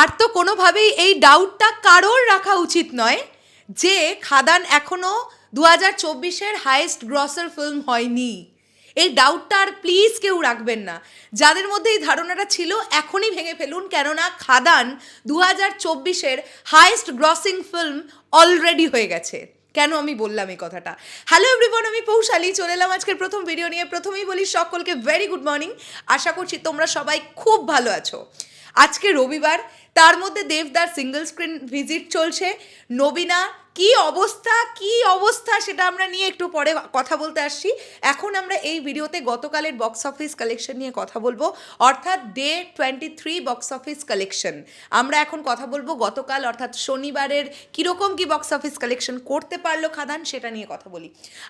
আর তো কোনোভাবেই এই ডাউটটা কারোর রাখা উচিত নয় যে খাদান এখনও দু হাজার চব্বিশের হায়েস্ট গ্রসার ফিল্ম হয়নি। এই ডাউটটা আর প্লিজ কেউ রাখবেন না। যাদের মধ্যে এই ধারণাটা ছিল, এখনই ভেঙে ফেলুন, কেননা খাদান দু হাজার চব্বিশের হায়েস্ট গ্রসিং ফিল্ম অলরেডি হয়ে গেছে। কেন আমি বললাম এই কথাটা? হ্যালো এভরিওয়ান আমি পৌশালি, চলে এলাম আজকের প্রথম ভিডিও নিয়ে। প্রথমেই বলি সকলকে ভেরি গুড মর্নিং আশা করছি তোমরা সবাই খুব ভালো আছো। আজকে রবিবার, তার মধ্যে দেবদার সিঙ্গল স্ক্রিন ভিজিট চলছে। নবীনা, কি অবস্থা কি অবস্থা সেটা আমরা নিয়ে একটু পরে কথা বলতে আসছি। এখন আমরা এই ভিডিওতে গতকালের বক্স অফিস কালেকশন নিয়ে কথা বলব। অর্থাৎ day twenty three box office collection আমরা এখন কথা বলব গতকাল, অর্থাৎ শনিবারের কীরকম কি বক্স অফিস কালেকশন করতে পারল খাদান সেটা নিয়ে কথা বলি।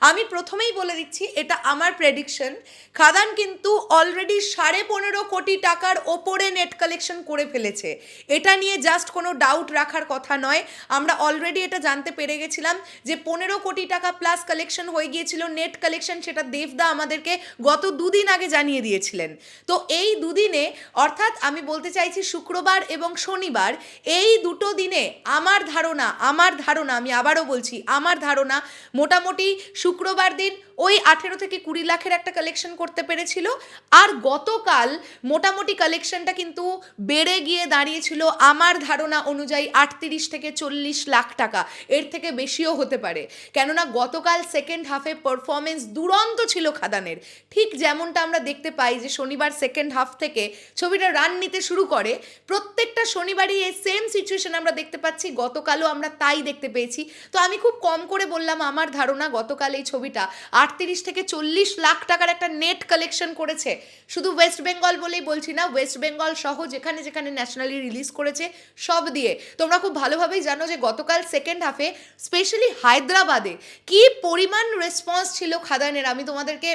আমি প্রথমেই বলে দিচ্ছি, এটা আমার প্রেডিকশন খাদান কিন্তু অলরেডি সাড়ে পনেরো কোটি টাকার ওপরে নেট কালেকশন করে ফেলেছে। এটা নিয়ে জাস্ট কোনো ডাউট রাখার কথা নয়। আমরা অলরেডি এটা জানতে পেরে গেছিলাম যে পনেরো কোটি টাকা প্লাস কালেকশন হয়ে গিয়েছিল নেট কালেকশন সেটা দেবদা আমাদেরকে গত দুদিন আগে জানিয়ে দিয়েছিলেন। তো এই দুদিনে, অর্থাৎ আমি বলতে চাইছি শুক্রবার এবং শনিবার, এই দুটো দিনে আমার ধারণা আমার ধারণা, আমি আবারও বলছি, আমার ধারণা মোটামুটি শুক্রবার দিন ওই আঠেরো থেকে কুড়ি লাখের একটা কালেকশন করতে পেরেছিল। আর গতকাল মোটামুটি কালেকশনটা কিন্তু বেড়ে গিয়ে দাঁড়িয়েছিল আমার ধারণা অনুযায়ী আটত্রিশ থেকে চল্লিশ লাখ টাকা। এর থেকে বেশিও হতে পারে। কেননা গতকাল সেকেন্ড হাফে পারফরমেন্স দুরন্ত ছিল খাদানের। ঠিক যেমনটা আমরা দেখতে পাই যে শনিবার সেকেন্ড হাফ থেকে ছবিটা রান নিতে শুরু করে, প্রত্যেকটা শনিবারই এই সেম সিচুয়েশন আমরা দেখতে পাচ্ছি, গতকালও আমরা তাই দেখতে পেয়েছি। তো আমি খুব কম করে বললাম আমার ধারণা গতকাল এই ছবিটা আটত্রিশ থেকে চল্লিশ লাখ টাকার একটা নেট কালেকশন করেছে। শুধু ওয়েস্ট বেঙ্গল বলেই বলছি না ওয়েস্ট বেঙ্গল সহ যেখানে যেখানে ন্যাশনালি রিলিজ করেছে, সব দিয়ে। তোমরা খুব ভালোভাবেই জানো যে গতকাল সেকেন্ড হাফে স্পেশালি হায়দ্রাবাদে কি পরিমাণ রেসপন্স ছিল খাদানের। আমি তোমাদেরকে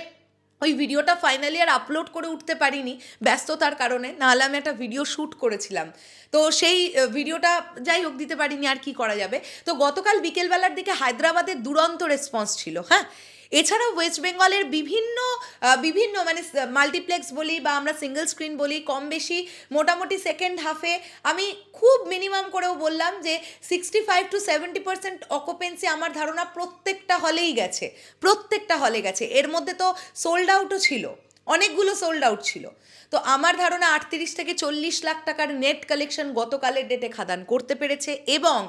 ওই ভিডিওটা ফাইনালি আর আপলোড করে উঠতে পারিনি, ব্যস্ততার কারণে, নাহলে আমি একটা ভিডিও শ্যুট করেছিলাম। তো সেই ভিডিওটা যাই হোক, দিতে পারিনি, আর কি করা যাবে। তো গতকাল বিকেলবেলার দিকে হায়দ্রাবাদের দুরন্ত রেসপন্স ছিল হ্যাঁ? এছাড়াও ওয়েস্ট বেঙ্গলের বিভিন্ন বিভিন্ন মানে মাল্টিপ্লেক্স বলি বা আমরা সিঙ্গেল স্ক্রিন বলি, কম বেশি মোটামুটি সেকেন্ড হাফে আমি খুব মিনিমাম করেও বললাম যে sixty five to seventy percent occupancy আমার ধারণা প্রত্যেকটা হলেই গেছে, প্রত্যেকটা হলে গেছে। এর মধ্যে তো সোল্ড আউটও ছিল। অনেকগুলো সোল্ড আউট ছিল। তো আমার ধারণা আটত্রিশ থেকে চল্লিশ লাখ টাকার নেট কালেকশন গতকালের ডেটে খাদান করতে পেরেছে এবং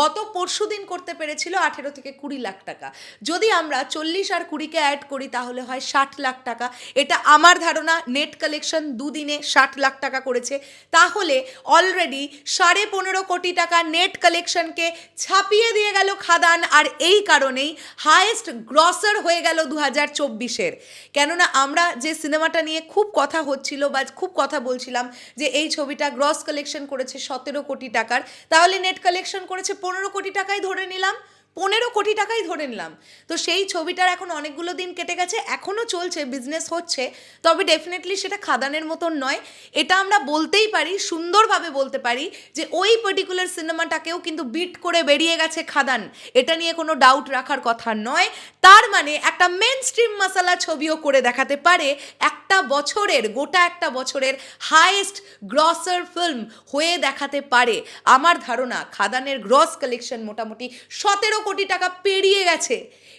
গত পরশু দিন করতে পেরেছিল আঠেরো থেকে কুড়ি লাখ টাকা। যদি আমরা চল্লিশ আর কুড়িকে অ্যাড করি তাহলে হয় ষাট লাখ টাকা। এটা আমার ধারণা নেট কালেকশন দুদিনে ষাট লাখ টাকা করেছে। তাহলে অলরেডি সাড়ে পনেরো কোটি টাকা নেট কালেকশনকে ছাপিয়ে দিয়ে গেল খাদান আর এই কারণেই হায়েস্ট গ্রসার হয়ে গেল দু হাজার চব্বিশের। কেননা আমরা যে সিনেমাটা নিয়ে খুব কথা হচ্ছিল বা খুব কথা বলছিলাম যে এই ছবিটা গ্রস কালেকশন করেছে সতেরো কোটি টাকার। তাহলে নেট কালেকশন করেছে পনেরো কোটি টাকাই ধরে নিলাম। পনেরো কোটি টাকাই ধরে নিলাম। তো সেই ছবিটার এখন অনেকগুলো দিন কেটে গেছে এখনও চলছে বিজনেস হচ্ছে, তবে ডেফিনেটলি সেটা খাদানের মতন নয়। এটা আমরা বলতেই পারি, সুন্দরভাবে বলতে পারি যে ওই পার্টিকুলার সিনেমাটাকেও কিন্তু বিট করে বেরিয়ে গেছে খাদান। এটা নিয়ে কোনো ডাউট রাখার কথা নয়। তার মানে একটা মেন স্ট্রিম মশালা ছবিও করে দেখাতে পারে একটা বছরের, গোটা একটা বছরের হাইয়েস্ট গ্রসার ফিল্ম হয়ে দেখাতে পারে। আমার ধারণা, খাদানের গ্রস কালেকশন মোটামুটি সতেরো কোটি টাকা পেরিয়ে গেছে।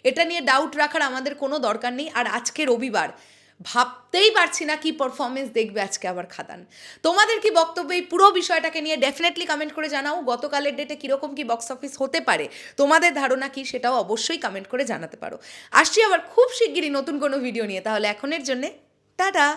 এটা নিয়ে ডাউট রাখার আমাদের কোনো দরকার নেই। আর আজকে রবিবার, ভাবতেই পারছি না কি পারফরমেন্স দেখবে আজকে আবার খাদান। তোমাদের কি বক্তব্য এই পুরো বিষয়টাকে নিয়ে ডেফিনেটলি কমেন্ট করে জানাও। গতকালের ডেটে কীরকম কি বক্স অফিস হতে পারে, তোমাদের ধারণা কি সেটাও অবশ্যই কমেন্ট করে জানাতে পারো। আসছি আবার খুব শিগগিরই নতুন কোনো ভিডিও নিয়ে। তাহলে এখনের জন্যে টাটা!